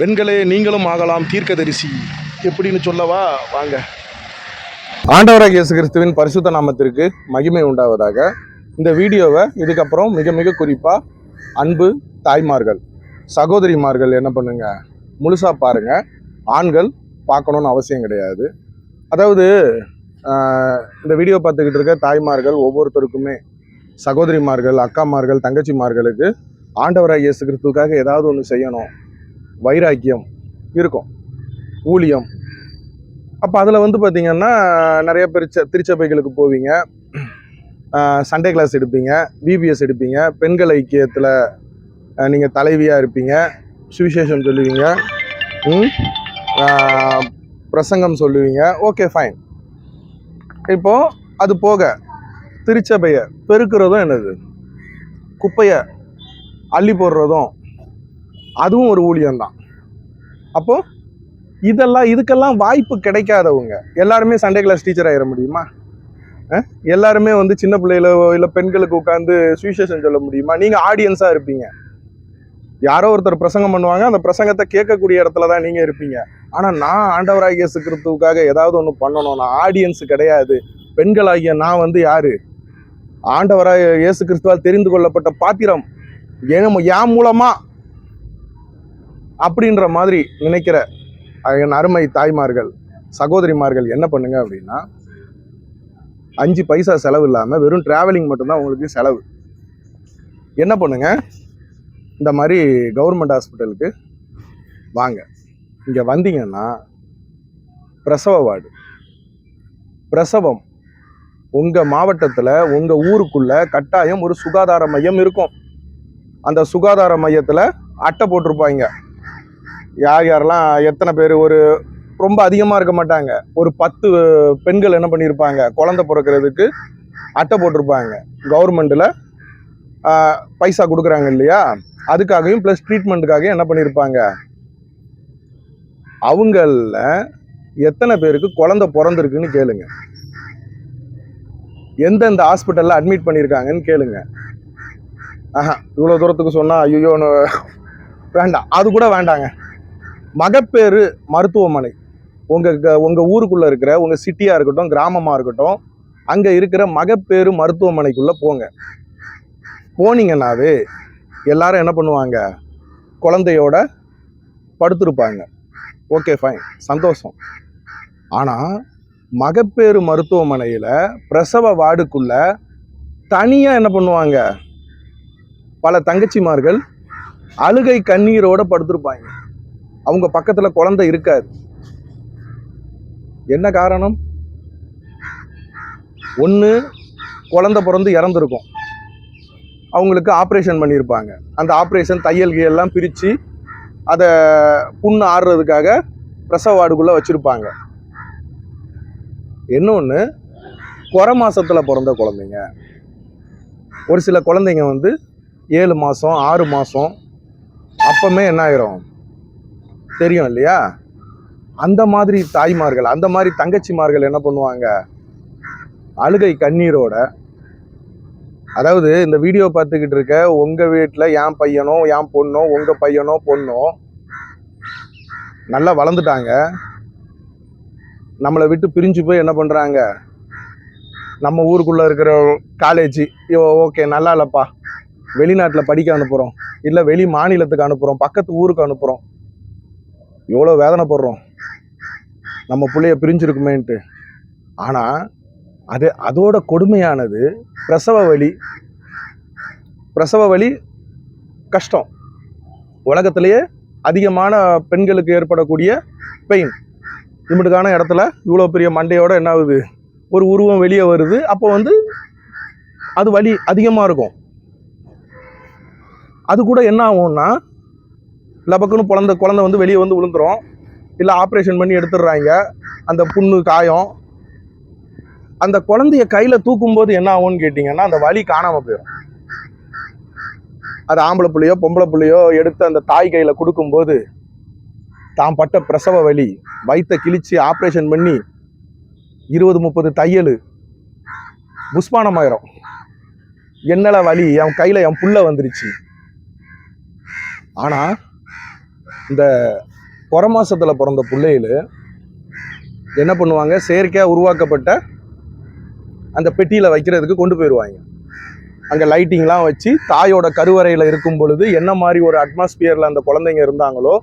பெண்களே நீங்களும் ஆகலாம் தீர்க்கதரிசி. எப்படின்னு சொல்லவா? வாங்க. ஆண்டவராக இயேசு கிறிஸ்துவின் பரிசுத்த நாமத்திற்கு மகிமை உண்டாவதாக. இந்த வீடியோவை இதுக்கப்புறம் மிக மிக குறிப்பாக அன்பு தாய்மார்கள் சகோதரிமார்கள் என்ன பண்ணுங்க? முழுசாக பாருங்கள் ஆண்கள் பார்க்கணுன்னு அவசியம் கிடையாது. அதாவது இந்த வீடியோ பார்த்துக்கிட்டு இருக்க தாய்மார்கள் ஒவ்வொருத்தருக்குமே சகோதரிமார்கள் அக்காமார்கள் தங்கச்சிமார்களுக்கு ஆண்டவராக இயேசு கிறிஸ்துக்காக ஏதாவது ஒன்று செய்யணும். வைராக்கியம் இருக்கும். ஊழியம். அப்போ அதில் வந்து பார்த்தீங்கன்னா நிறைய பேர் திருச்சபைகளுக்கு போவீங்க. சண்டே கிளாஸ் எடுப்பீங்க விபிஎஸ் எடுப்பீங்க பெண்கள் ஐக்கியத்தில் நீங்கள் தலைவியாக இருப்பீங்க சுவிசேஷம் சொல்லுவீங்க பிரசங்கம் சொல்லுவீங்க ஓகே ஃபைன் இப்போது அது போக திருச்சபையை பெருக்கிறதும் என்னது? குப்பையை அள்ளி போடுறதும் அதுவும் ஒரு ஊழியம்தான். அப்போது இதெல்லாம் இதுக்கெல்லாம் வாய்ப்பு கிடைக்காதவங்க எல்லாருமே சண்டே கிளாஸ் டீச்சர் ஆகிட முடியுமா? எல்லாருமே வந்து சின்ன பிள்ளைகளோ இல்லை பெண்களுக்கு உட்காந்து சுவிசேஷன் சொல்ல முடியுமா? நீங்கள் ஆடியன்ஸாக இருப்பீங்க. யாரோ ஒருத்தர் பிரசங்கம் பண்ணுவாங்க அந்த பிரசங்கத்தை கேட்கக்கூடிய இடத்துல தான் நீங்கள் இருப்பீங்க. ஆனால் நான் ஆண்டவராகிய இயேசு கிறிஸ்துவுக்காக ஏதாவது ஒன்று பண்ணணும் நான் ஆடியன்ஸ் கிடையாது. பெண்களாகிய நான் வந்து யார்? ஆண்டவராக இயேசு கிறிஸ்துவால் தெரிந்து கொள்ளப்பட்ட பாத்திரம். என் என் மூலமாக அப்படின்ற மாதிரி நினைக்கிற என் அருமை தாய்மார்கள் சகோதரிமார்கள் என்ன பண்ணுங்க அப்படின்னா அஞ்சு பைசா செலவு இல்லாமல் வெறும் டிராவலிங் மட்டும்தான் உங்களுக்கு செலவு. என்ன பண்ணுங்க? இந்த மாதிரி கவர்மெண்ட் ஹாஸ்பிட்டலுக்கு வாங்க. இங்கே வந்தீங்கன்னா பிரசவ வார்டு. பிரசவம் உங்கள் மாவட்டத்தில் உங்கள் ஊருக்குள்ளே கட்டாயம் ஒரு சுகாதார மையம் இருக்கும். அந்த சுகாதார மையத்தில் அட்டை போட்டிருப்பாங்க. யார் யாரெல்லாம் எத்தனை பேர் ஒரு ரொம்ப அதிகமாக இருக்க மாட்டாங்க. ஒரு பத்து பெண்கள் என்ன பண்ணியிருப்பாங்க குழந்த பிறக்கிறதுக்கு அட்டை போட்டிருப்பாங்க. கவர்மெண்ட்டில் பைசா கொடுக்குறாங்க இல்லையா? அதுக்காகவும் ப்ளஸ் ட்ரீட்மெண்ட்டுக்காகவும் என்ன பண்ணியிருப்பாங்க அவங்களில் எத்தனை பேருக்கு குழந்த பிறந்திருக்குன்னு கேளுங்க. எந்தெந்த ஹாஸ்பிட்டலில் அட்மிட் பண்ணியிருக்காங்கன்னு கேளுங்க. ஆஹா இவ்வளோ தூரத்துக்கு சொன்னால் ஐயோன்னு வேண்டாம். அது கூட வேண்டாங்க. மகப்பேறு மருத்துவமனை. உங்கள் உங்கள் ஊருக்குள்ளே இருக்கிற உங்கள் சிட்டியாக இருக்கட்டும் கிராமமாக இருக்கட்டும் அங்கே இருக்கிற மகப்பேறு மருத்துவமனைக்குள்ளே போங்க. போனீங்கன்னாவே எல்லாரும் என்ன பண்ணுவாங்க? குழந்தையோட படுத்திருப்பாங்க. ஓகே ஃபைன் சந்தோஷம். ஆனால் மகப்பேறு மருத்துவமனையில் பிரசவ வார்டுக்குள்ள தனியாக என்ன பண்ணுவாங்க? பல தங்கச்சிமார்கள் அழுகை கண்ணீரோடு படுத்திருப்பாங்க. அவங்க பக்கத்தில் குழந்தை இருக்காது. என்ன காரணம்? ஒன்று குழந்தை பிறந்து இறந்துருக்கும். அவங்களுக்கு ஆப்ரேஷன் பண்ணியிருப்பாங்க அந்த ஆப்ரேஷன் தையல் எல்லாம் பிரித்து அதை புண்ணு ஆடுறதுக்காக பிரசவ வார்டுக்குள்ளே வச்சுருப்பாங்க. இன்னொன்று குறை மாதத்தில் பிறந்த குழந்தைங்க. ஒரு சில குழந்தைங்க வந்து ஏழு மாதம் ஆறு மாதம் அப்போமே என்ன ஆயிரும்? தெரியும் இல்லையா அந்த மாதிரி தாய்மார்கள் அந்த மாதிரி தங்கச்சிமார்கள் என்ன பண்ணுவாங்க? அழுகை கண்ணீரோட. அதாவது இந்த வீடியோ பார்த்துக்கிட்டு இருக்க உங்கள் வீட்டில் என் பையனோ என் பொண்ணோ உங்கள் பையனோ பொண்ணோ நல்லா வளர்ந்துட்டாங்க. நம்மளை விட்டு பிரிஞ்சு போய் என்ன பண்ணுறாங்க நம்ம ஊருக்குள்ளே இருக்கிற காலேஜ் ஓகே நல்லா இல்லைப்பா. வெளிநாட்டில் படிக்க அனுப்புகிறோம் இல்லை வெளி மாநிலத்துக்கு அனுப்புகிறோம் பக்கத்து ஊருக்கு அனுப்புகிறோம் எவ்வளோ வேதனைப்படுறோம். நம்ம பிள்ளைய பிரிஞ்சிருக்குமேன்ட்டு. ஆனால் அது அதோட கொடுமையானது பிரசவ வலி பிரசவ வலி கஷ்டம். உலகத்திலேயே அதிகமான பெண்களுக்கு ஏற்படக்கூடிய பெயின். இம்மிட்டுக்கான இடத்துல இவ்வளோ பெரிய மண்டையோட என்ன ஆகுது? ஒரு உருவம் வெளியே வருது. அப்போ வந்து அது வலி அதிகமாக இருக்கும். அது கூட என்ன ஆகும்னா லபக்குன்னு குழந்த குழந்தை வந்து வெளியே வந்து விழுந்துரும். இல்லை ஆப்ரேஷன் பண்ணி எடுத்துடுறாங்க. அந்த புண்ணு காயம். அந்த குழந்தைய கையில் தூக்கும்போது என்ன ஆகும்னு கேட்டிங்கன்னா அந்த வலி காணாமல் போயிடும் அது ஆம்பளை பிள்ளையோ பொம்பளை பிள்ளையோ எடுத்து அந்த தாய் கையில் கொடுக்கும்போது தான் பட்ட பிரசவ வலி வயிற்றை கிழிச்சு ஆப்ரேஷன் பண்ணி இருபது முப்பது தையல் புஷ்பானமாயிரும். என்னல வலி? என் கையில் என் புள்ள வந்துருச்சு. ஆனால் இந்த குறை மாதத்தில் பிறந்த பிள்ளைகள் என்ன பண்ணுவாங்க? செயற்கையாக உருவாக்கப்பட்ட அந்த பெட்டியில் வைக்கிறதுக்கு கொண்டு போயிடுவாங்க. அங்கே லைட்டிங்லாம் வச்சு தாயோட கருவறையில் இருக்கும் பொழுது என்ன மாதிரி ஒரு அட்மாஸ்பியரில் அந்த குழந்தைங்க இருந்தாங்களோ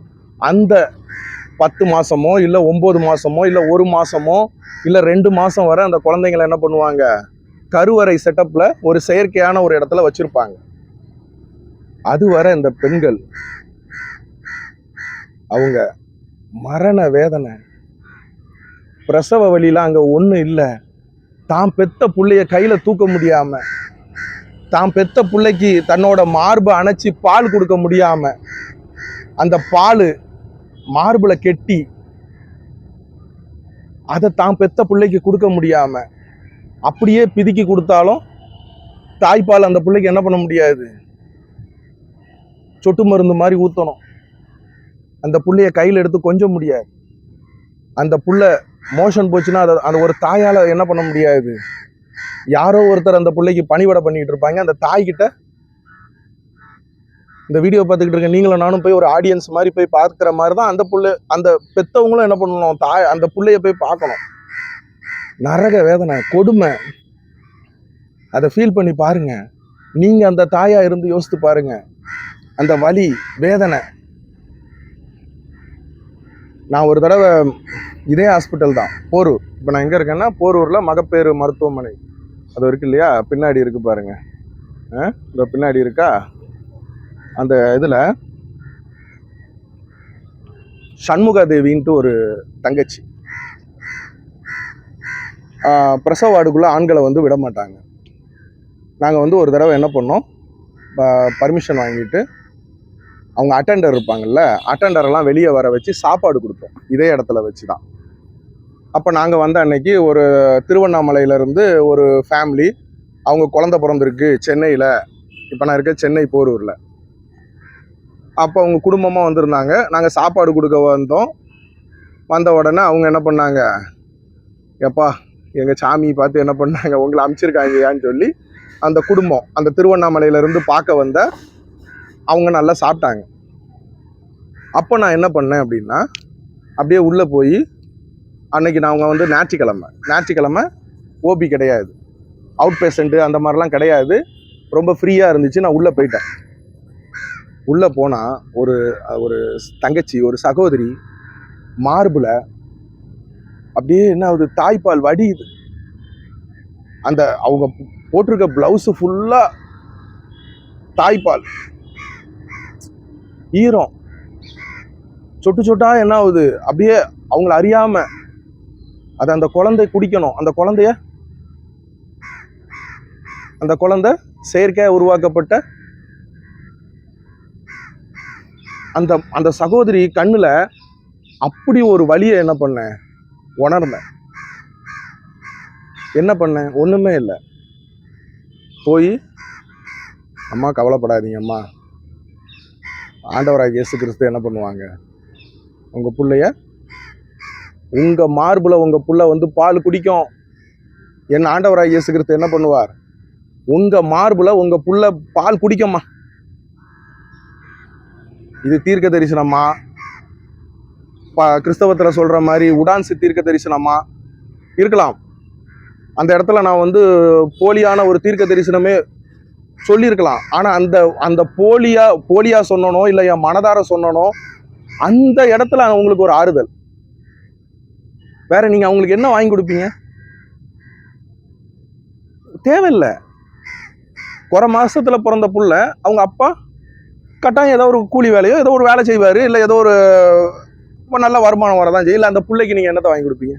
அந்த பத்து மாதமோ இல்லை ஒம்பது மாதமோ இல்லை ஒரு மாதமோ இல்லை ரெண்டு மாதம் வரை அந்த குழந்தைங்களை என்ன பண்ணுவாங்க? கருவறை செட்டப்பில் ஒரு செயற்கையான ஒரு இடத்துல வச்சுருப்பாங்க. அதுவரை இந்த பெண்கள் அவங்க மரண வேதனை. பிரசவ வழியில அங்கே ஒன்றும் இல்லை. தான் பெத்த பிள்ளைய கையில் தூக்க முடியாமல் தான் பெத்த பிள்ளைக்கு தன்னோட மார்பை அணைச்சி பால் கொடுக்க முடியாமல் அந்த பால் மார்பில் கெட்டி அதை தான் பெத்த பிள்ளைக்கு கொடுக்க முடியாம அப்படியே பிதுக்கி கொடுத்தாலும் தாய்ப்பால் அந்த பிள்ளைக்கு என்ன பண்ண முடியாது? சொட்டு மருந்து மாதிரி ஊற்றணும் அந்த புள்ளைய கையில் எடுத்து கொஞ்சம் முடியாது. அந்த புள்ள மோஷன் போச்சுன்னா அதை அந்த ஒரு தாயால் என்ன பண்ண முடியாது? யாரோ ஒருத்தர் அந்த பிள்ளைக்கு பணிவிட பண்ணிகிட்டு இருப்பாங்க. அந்த தாய்கிட்ட இந்த வீடியோ பார்த்துக்கிட்டு இருக்க நீங்களும் நானும் போய் ஒரு ஆடியன்ஸ் மாதிரி போய் பார்க்குற மாதிரி தான் அந்த புள்ள அந்த பெத்தவங்களும் என்ன பண்ணணும்? தாய் அந்த பிள்ளைய போய் பார்க்கணும். நரக வேதனை கொடுமை. அதை ஃபீல் பண்ணி பாருங்கள் நீங்கள் அந்த தாயாக இருந்து யோசித்து பாருங்கள் அந்த வலி வேதனை. நான் ஒரு தடவை இதே ஹாஸ்பிட்டல் தான் போரூர். இப்போ நான் எங்கே இருக்கேன்னா போரூரில் மகப்பேறு மருத்துவமனை. அது இருக்கு இல்லையா? பின்னாடி இருக்கு பாருங்க. இந்த பின்னாடி இருக்கா? அந்த இதில் சண்முகாதேவின்ட்டு ஒரு தங்கச்சி. பிரசவ வார்டுக்குள்ளே ஆண்களை வந்து விட மாட்டாங்க. நாங்கள் வந்து ஒரு தடவை என்ன பண்ணோம்? பர்மிஷன் வாங்கிட்டு அவங்க அட்டெண்டர் இருப்பாங்கல்ல அட்டெண்டரெல்லாம் வெளியே வர வச்சு சாப்பாடு கொடுப்போம் இதே இடத்துல வச்சு தான் அப்போ நாங்கள் வந்த அன்னைக்கு ஒரு திருவண்ணாமலையிலேருந்து ஒரு ஃபேமிலி அவங்க குழந்த பிறந்திருக்கு சென்னையில். இப்போ நான் இருக்க சென்னை போரூரில். அப்போ அவங்க குடும்பமாக வந்திருந்தாங்க. நாங்கள் சாப்பாடு கொடுக்க வந்தோம். வந்த உடனே அவங்க என்ன பண்ணாங்க? எப்பா எங்கள் சாமி பார்த்து என்ன பண்ணாங்க? உங்களை அமுச்சிருக்காங்கயான்னு சொல்லி அந்த குடும்பம் அந்த திருவண்ணாமலையிலேருந்து பார்க்க வந்த அவங்க நல்லா சாப்பிட்டாங்க. அப்போ நான் என்ன பண்ணேன் அப்படின்னா அப்படியே உள்ளே போய் அன்னைக்கு அவங்க வந்து ஞாயிற்றுக்கிழமை ஞாயிற்றுக்கிழமை ஓபி கிடையாது. அவுட் பேஷண்ட்டு அந்த மாதிரிலாம் கிடையாது. ரொம்ப ஃப்ரீயாக இருந்துச்சு நான் உள்ளே போயிட்டேன். உள்ளே போனால் ஒரு ஒரு தங்கச்சி ஒரு சகோதரி மார்பில் அப்படியே என்ன ஆகுது தாய்ப்பால் வடியுது. அந்த அவங்க போட்டிருக்க ப்ளவுஸு ஃபுல்லாக தாய்ப்பால். ஈரம். சொட்டு சொட்டா என்ன ஆகுது? அப்படியே அவங்கள அறியாம அது அந்த குழந்தை குடிக்கணும். அந்த குழந்தைய அந்த குழந்தை செயற்கையாக உருவாக்கப்பட்ட அந்த அந்த சகோதரி கண்ணுல அப்படி ஒரு வழியை என்ன பண்ணேன் உணர்ந்தேன் என்ன பண்ணேன் ஒன்றுமே இல்லை. போய் அம்மா கவலைப்படாதீங்க அம்மா ஆண்டவராக இயேசு கிறிஸ்து என்ன பண்ணுவாங்க? உங்கள் பிள்ளைய உங்கள் மார்பில் உங்கள் புள்ள வந்து பால் குடிக்கும். என் ஆண்டவராக இயேசு கிறிஸ்து என்ன பண்ணுவார்? உங்கள் மார்பில் உங்கள் புள்ள பால் குடிக்கம்மா. இது தீர்க்க தரிசனமா? பா கிறிஸ்தவத்தில் சொல்கிற மாதிரி உடான்சி தீர்க்க தரிசனமா? இருக்கலாம். அந்த இடத்துல நான் வந்து போலியான ஒரு தீர்க்க தரிசனமே சொல்லியிருக்கலாம். ஆனால் அந்த அந்த போலியா போலியா சொன்னனோ இல்லை என் மனதார சொன்னனோ அந்த இடத்துல அவங்களுக்கு ஒரு ஆறுதல். வேற நீங்கள் அவங்களுக்கு என்ன வாங்கி கொடுப்பீங்க? தேவையில்லை. குறை மாதத்தில் பிறந்த புள்ள அவங்க அப்பா கட்டாயம் ஏதோ ஒரு கூலி வேலையோ ஏதோ ஒரு வேலை செய்வார் இல்லை ஏதோ ஒரு இப்போ நல்ல வருமானம் வரதான் செய்யும். இல்லை அந்த பிள்ளைக்கு நீங்கள் என்னத்தை வாங்கி கொடுப்பீங்க?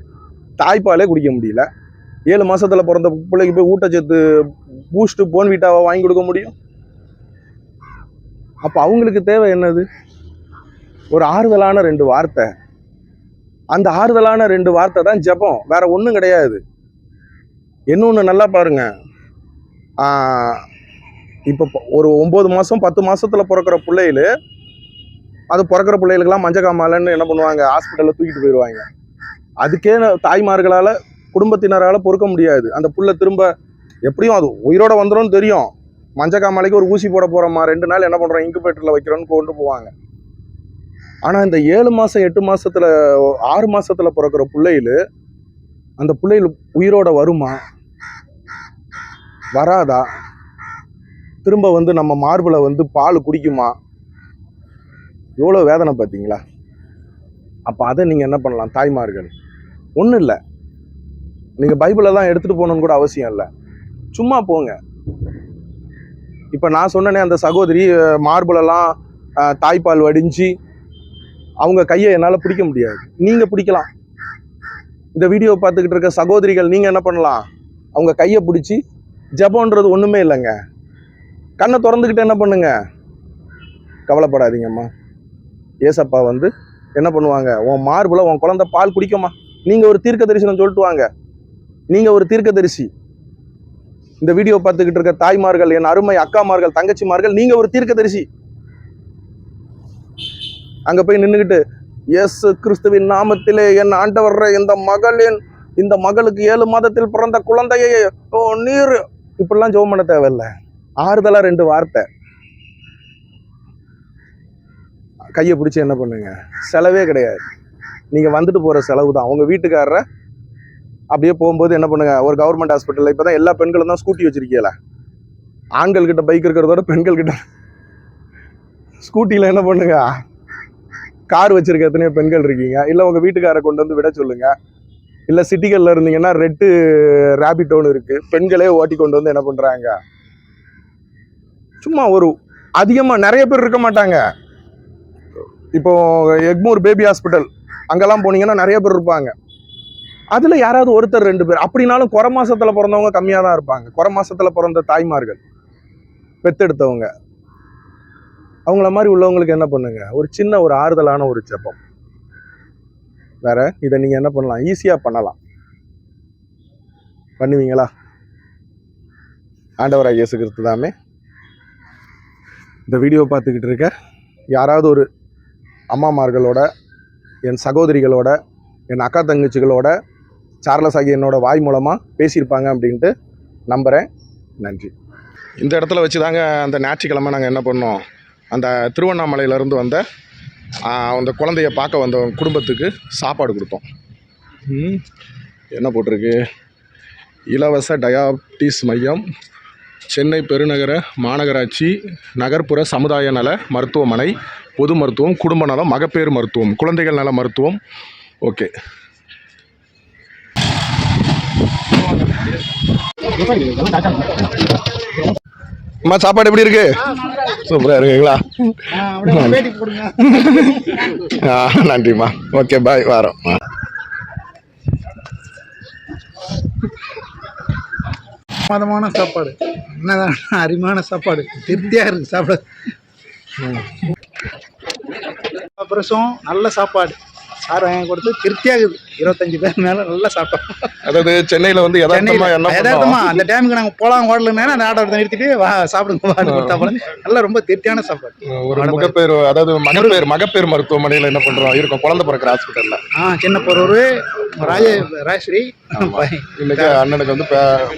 தாய்ப்பாலே குடிக்க முடியல. ஏழு மாதத்தில் பிறந்த பிள்ளைக்கு போய் ஊட்டச்சத்து பூஸ்ட்டு போன்விட்டாவை வாங்கி கொடுக்க முடியும்? அப்போ அவங்களுக்கு தேவை என்னது? ஒரு ஆறுதலான ரெண்டு வார்த்தை. அந்த ஆறுதலான ரெண்டு வார்த்தை தான் ஜெபம். வேற ஒன்றும் கிடையாது. இன்னொன்று நல்லா பாருங்க. இப்போ ஒரு ஒம்பது மாதம் பத்து மாதத்தில் பிறக்கிற பிள்ளைகள் அது பிறக்கிற பிள்ளைகளுக்கெல்லாம் மஞ்சக்காமலன்னு என்ன பண்ணுவாங்க? ஹாஸ்பிட்டலில் தூக்கிட்டு போயிடுவாங்க அதுக்கே தாய்மார்களால் குடும்பத்தினரால் பொறுக்க முடியாது. அந்த புள்ள திரும்ப எப்படியும் அது உயிரோட வந்துடும் தெரியும். மஞ்சக்காமலைக்கு ஒரு ஊசி போட போகிறோமா ரெண்டு நாள் என்ன பண்ணுறோம் இன்குபேட்டரில் வைக்கிறோன்னு கொண்டு போவாங்க. ஆனால் இந்த ஏழு மாதம் எட்டு மாதத்தில் ஆறு மாதத்தில் பிறக்கிற பிள்ளைகள் அந்த பிள்ளைகள் உயிரோட வருமா? வராதா? திரும்ப வந்து நம்ம மார்பில் வந்து பால் குடிக்குமா? எவ்வளோ வேதனை பார்த்தீங்களா அப்போ அதை நீங்கள் என்ன பண்ணலாம் தாய்மார்கள்? ஒன்றும் இல்லை. நீங்கள் பைபிளை தான் எடுத்துகிட்டு போகணுன்னு கூட அவசியம் இல்லை. சும்மா போங்க. இப்போ நான் சொன்னனே அந்த சகோதரி மார்பிளெல்லாம் மார்புலெல்லாம் தாய்ப்பால் வடிஞ்சு அவங்க கையை என்னால் பிடிக்க முடியாது. நீங்கள் பிடிக்கலாம். இந்த வீடியோ பார்த்துக்கிட்டு இருக்க சகோதரிகள் நீங்கள் என்ன பண்ணலாம்? அவங்க கையை பிடிச்சி ஜெபம்ன்றது ஒன்றுமே இல்லைங்க. கண்ணை திறந்துக்கிட்டு என்ன பண்ணுங்க? கவலைப்படாதீங்கம்மா. ஏசப்பா வந்து என்ன பண்ணுவாங்க? உன் மார்பில் உன் குழந்தை பால் குடிக்குமா? நீங்கள் ஒரு தீர்க்க தரிசனம் சொல்லிட்டு வாங்க. நீங்கள் ஒரு தீர்க்க தரிசி இந்த வீடியோ பார்த்துக்கிட்டு இருக்க தாய்மார்கள் என் அருமை அக்காமார்கள் தங்கச்சிமார்கள் நீங்கள் ஒரு தீர்க்கதரிசி. அங்கே போய் நின்றுக்கிட்டு எஸ் கிறிஸ்துவின் நாமத்திலே என் ஆண்டவர் இந்த மகளின் இந்த மகளுக்கு ஏழு மாதத்தில் பிறந்த குழந்தையை ஓ நீர். இப்படிலாம் ஜோம் பண்ண தேவையில்ல. ஆறுதலா ரெண்டு வார்த்தை. கையை பிடிச்சி என்ன பண்ணுங்க? செலவே கிடையாது. நீங்கள் வந்துட்டு போகிற செலவு தான் உங்கள் வீட்டுக்காரரை அப்படியே போகும்போது என்ன பண்ணுங்க ஒரு கவர்மெண்ட் ஹாஸ்பிட்டலில் இப்போ தான் எல்லா பெண்களும் தான் ஸ்கூட்டி வச்சிருக்கீங்களா ஆண்கள் கிட்ட பைக் இருக்கிறதோட பெண்கள் கிட்ட ஸ்கூட்டியில் என்ன பண்ணுங்க? கார் வச்சிருக்க எத்தனையோ பெண்கள் இருக்கீங்க. இல்லை உங்கள் வீட்டுக்காரை கொண்டு வந்து விட சொல்லுங்க. இல்லை சிட்டிகளில் இருந்தீங்கன்னா ரெட்டு ரேபிட்டோன்னு இருக்குது பெண்களே ஓட்டி கொண்டு வந்து என்ன பண்ணுறாங்க சும்மா ஒரு அதிகமாக நிறைய பேர் இருக்க மாட்டாங்க. இப்போ எக்மூர் பேபி ஹாஸ்பிட்டல் அங்கெல்லாம் போனீங்கன்னா நிறைய பேர் இருப்பாங்க. அதில் யாராவது ஒருத்தர் ரெண்டு பேர். அப்படின்னாலும் குறை மாதத்தில் பிறந்தவங்க கம்மியாக தான் இருப்பாங்க. குறை மாதத்தில் பிறந்த தாய்மார்கள் பெத்தெடுத்தவங்க. அவங்கள மாதிரி உள்ளவங்களுக்கு என்ன பண்ணுங்க? ஒரு சின்ன ஒரு ஆறுதலான ஒரு ஜெபம். வேற இதை நீங்கள் என்ன பண்ணலாம்? ஈஸியாக பண்ணலாம். பண்ணுவீங்களா? ஆண்டவராக இயேசு கிறிஸ்து தாமே. இந்த வீடியோ பார்த்துக்கிட்டு இருக்க யாராவது ஒரு அம்மாமார்களோட என் சகோதரிகளோட என் அக்கா தங்கச்சிகளோட சார்லஸ் ஆகிய என்னோட வாய் மூலமாக பேசியிருப்பாங்க அப்படின்ட்டு நம்புகிறேன் நன்றி. இந்த இடத்துல வச்சு தாங்க அந்த ஞாயிற்றுக்கிழமை நாங்கள் என்ன பண்ணோம்? அந்த திருவண்ணாமலையிலேருந்து வந்த அந்த குழந்தைய பார்க்க வந்த குடும்பத்துக்கு சாப்பாடு கொடுத்தோம். ம், என்ன போட்டிருக்கு? இலவச டயாபிட்டிஸ் மையம் சென்னை பெருநகர மாநகராட்சி நகர்ப்புற சமுதாய நல மருத்துவமனை பொது மருத்துவம் குடும்ப நலம் மகப்பேறு மருத்துவம் குழந்தைகள் நல மருத்துவம். ஓகே. அம்மா சாப்பாடு எப்படி இருக்கு? சூப்பராக இருக்குங்களா? ஆ நன்றிம்மா. ஓகே பாய் வரோம். மதமான சாப்பாடு. என்னதான் அருமையான சாப்பாடு. திருப்தியாக இருக்கு சாப்பாடு. பிரசம் நல்ல சாப்பாடு. சார் வாங்கி கொடுத்து திருப்தியாகுது. இருபத்தஞ்சு பேர் மேல நல்லா சாப்பிட்டோம். அதாவது சென்னையில் வந்து யதார்த்தமா அந்த டைமுக்கு நாங்கள் போலாம் ஹோட்டலுக்கு அந்த ஆர்டர் நிறுத்திட்டு வா சாப்பிடுங்க கொடுத்தா நல்லா ரொம்ப திருப்தியான சாப்பாடு. ஒரு முகப்பேர் அதாவது மகப்பேர் மகப்பேர் மருத்துவமனையில் என்ன பண்றோம்? இருக்கோம் குழந்தை பிறக்கிற ஹாஸ்பிட்டல்ல ஆ சின்ன பொருள் ராஜ ராஜஸ்ரீ இன்னைக்கு அண்ணனுக்கு வந்து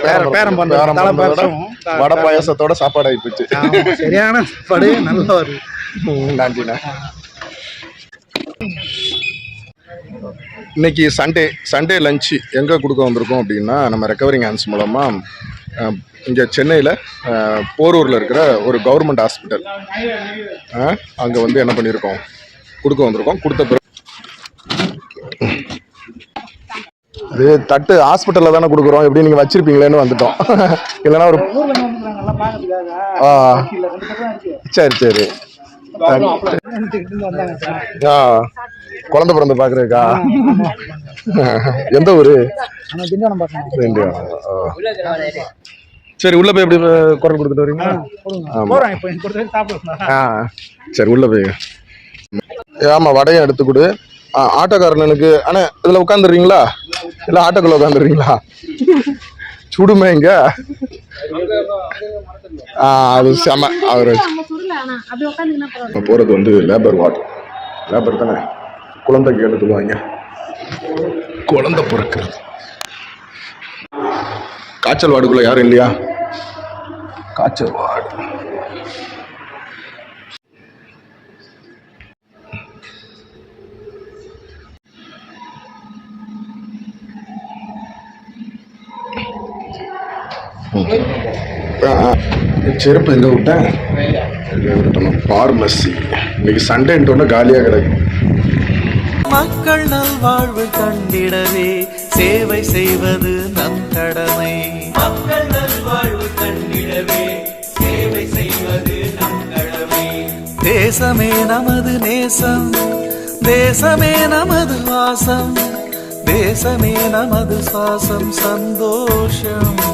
பேரம் பேரம் பண்ணுறோம் வடை பாயாசத்தோட சாப்பாடு ஆயிப்போச்சு ஆமா, சரியான சாப்பாடு நல்லா வருது நன்றிண்ணா. இன்னைக்கு சண்டே சண்டே லஞ்சு எங்கே கொடுக்க வந்திருக்கோம் அப்படின்னா நம்ம ரெக்கவரிங் ஹேண்ட்ஸ் மூலமாக இங்கே சென்னையில் போரூரில் இருக்கிற ஒரு கவர்மெண்ட் ஹாஸ்பிட்டல் அங்கே வந்து என்ன பண்ணியிருக்கோம் கொடுக்க வந்திருக்கோம். கொடுத்த பிறகு இது தட்டு ஹாஸ்பிட்டலில் தானே கொடுக்குறோம். எப்படி நீங்கள் வச்சிருப்பீங்களேன்னு வந்துட்டோம். இல்லைன்னா ஒரு ஆ. சரி சரி. ஆ. குழந்தை பிறந்து பார்க்குறதுக்கா? எந்த ஊரு. சரி உள்ள போய் எப்படி குரல் கொடுத்துட்டு சாப்பிடுவோம். ஆ சரி உள்ள போய். ஆமா வடையும் எடுத்து கொடு. ஆ ஆட்டோக்காரனுக்கு அண்ணா இதுல உட்காந்துடுறீங்களா இல்ல ஆட்டோக்குள்ள உட்காந்துடுறீங்களா சுடுமே இங்க. அது செம அவர். போகிறது வந்து லேபர் வார்டு லேபர் தானே? குழந்தை எழுதுவாங்க. குழந்தை பிறக்கிறது. காய்ச்சல் வார்டுக்குள்ளே யாரும் இல்லையா? காய்ச்சல் வார்டு. செருப்பு எங்கே விட்டேன்? எங்கே இன்னைக்கு சண்டேன்ட்டு ஒன்று காலியாக கிடக்கு. மக்கள் நல்வாழ்வு கண்டிடவே. சேவை செய்வது நம் கடமை. மக்கள் நல்வாழ்வு கண்டிடவே. சேவை செய்வது நம் கடமை. தேசமே நமது நேசம். தேசமே நமது வாசம். தேசமே நமது சுவாசம். சந்தோஷம்.